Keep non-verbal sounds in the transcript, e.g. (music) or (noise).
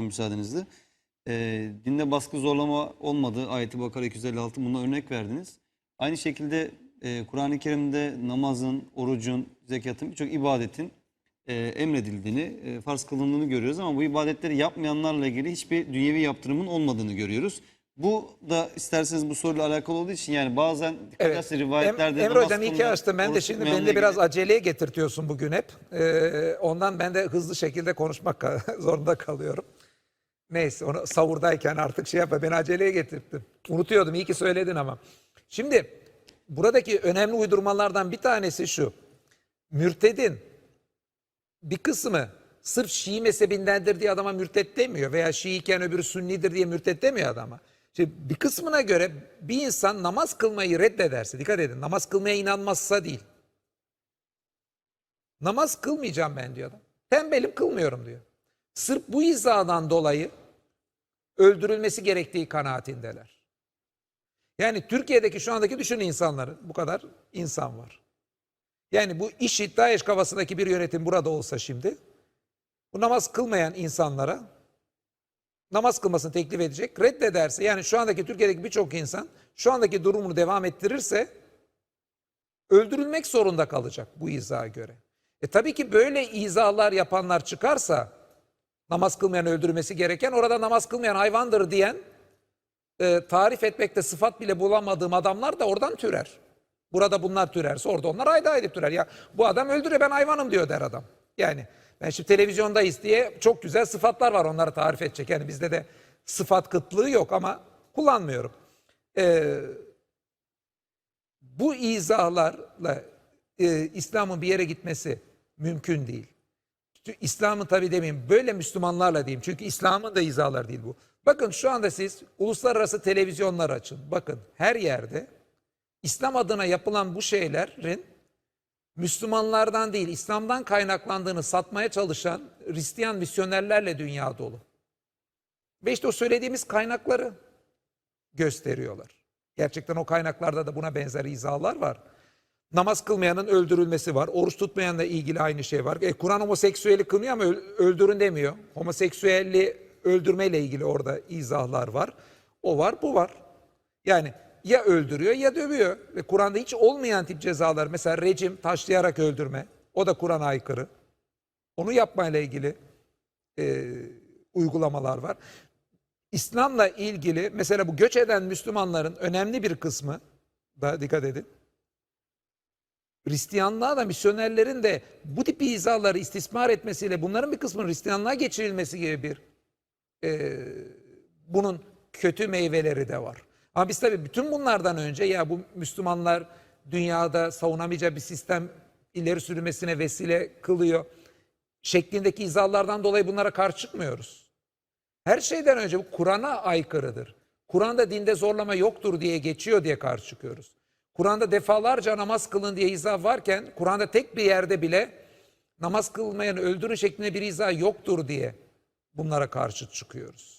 Müsaadenizle. Ee, dinde baskı zorlama olmadı. Ayet-i Bakara 256 buna örnek verdiniz. Aynı şekilde e, Kur'an-ı Kerim'de namazın, orucun, zekatın birçok ibadetin e, emredildiğini, e, farz kılındığını görüyoruz ama bu ibadetleri yapmayanlarla ilgili hiçbir dünyevi yaptırımın olmadığını görüyoruz. Bu da isterseniz bu soruyla alakalı olduğu için yani bazen dikkat Evet. ederseniz Em- rivayetlerde Emre Hocam iyi ki açtın. Ben de şimdi beni de biraz aceleye getirtiyorsun bugün hep. Ee, ondan ben de hızlı şekilde konuşmak (laughs) zorunda kalıyorum. Neyse onu savurdayken artık şey yapma beni aceleye getirttin. Unutuyordum iyi ki söyledin ama. Şimdi buradaki önemli uydurmalardan bir tanesi şu. Mürtedin bir kısmı sırf Şii mezhebindendir diye adama mürted demiyor veya Şii iken öbürü Sünnidir diye mürted demiyor adama. Şimdi bir kısmına göre bir insan namaz kılmayı reddederse, dikkat edin namaz kılmaya inanmazsa değil. Namaz kılmayacağım ben diyor adam. Tembelim kılmıyorum diyor. Sırf bu izadan dolayı öldürülmesi gerektiği kanaatindeler. Yani Türkiye'deki şu andaki düşün insanları bu kadar insan var. Yani bu işi DAEŞ kafasındaki bir yönetim burada olsa şimdi bu namaz kılmayan insanlara namaz kılmasını teklif edecek. Reddederse yani şu andaki Türkiye'deki birçok insan şu andaki durumunu devam ettirirse öldürülmek zorunda kalacak bu izaha göre. E tabii ki böyle izalar yapanlar çıkarsa namaz kılmayan öldürülmesi gereken orada namaz kılmayan hayvandır diyen e, tarif etmekte sıfat bile bulamadığım adamlar da oradan türer. Burada bunlar türerse orada onlar ayda ayda türer. Ya bu adam öldürüyor ben hayvanım diyor der adam. Yani ben şimdi televizyondayız diye çok güzel sıfatlar var onları tarif edecek. Yani bizde de sıfat kıtlığı yok ama kullanmıyorum. Ee, bu izahlarla e, İslam'ın bir yere gitmesi mümkün değil. İslam'ın tabii demeyeyim böyle Müslümanlarla diyeyim. Çünkü İslam'ın da izahlar değil bu. Bakın şu anda siz uluslararası televizyonlar açın. Bakın her yerde İslam adına yapılan bu şeylerin Müslümanlardan değil İslam'dan kaynaklandığını satmaya çalışan Hristiyan misyonerlerle dünya dolu. Ve işte o söylediğimiz kaynakları gösteriyorlar. Gerçekten o kaynaklarda da buna benzer izahlar var. Namaz kılmayanın öldürülmesi var. Oruç tutmayanla ilgili aynı şey var. E, Kur'an homoseksüeli kınıyor ama öl- öldürün demiyor. Homoseksüelli öldürmeyle ilgili orada izahlar var. O var, bu var. Yani ya öldürüyor ya dövüyor. Ve Kur'an'da hiç olmayan tip cezalar. Mesela rejim taşlayarak öldürme. O da Kur'an'a aykırı. Onu yapmayla ilgili e, uygulamalar var. İslam'la ilgili mesela bu göç eden Müslümanların önemli bir kısmı da dikkat edin. Hristiyanlığa da misyonerlerin de bu tip izahları istismar etmesiyle bunların bir kısmının Hristiyanlığa geçirilmesi gibi bir e, bunun kötü meyveleri de var. Ama biz tabii bütün bunlardan önce ya bu Müslümanlar dünyada savunamayacağı bir sistem ileri sürmesine vesile kılıyor şeklindeki izahlardan dolayı bunlara karşı çıkmıyoruz. Her şeyden önce bu Kur'an'a aykırıdır. Kur'an'da dinde zorlama yoktur diye geçiyor diye karşı çıkıyoruz. Kur'an'da defalarca namaz kılın diye izah varken Kur'an'da tek bir yerde bile namaz kılmayan öldürün şeklinde bir izah yoktur diye bunlara karşı çıkıyoruz.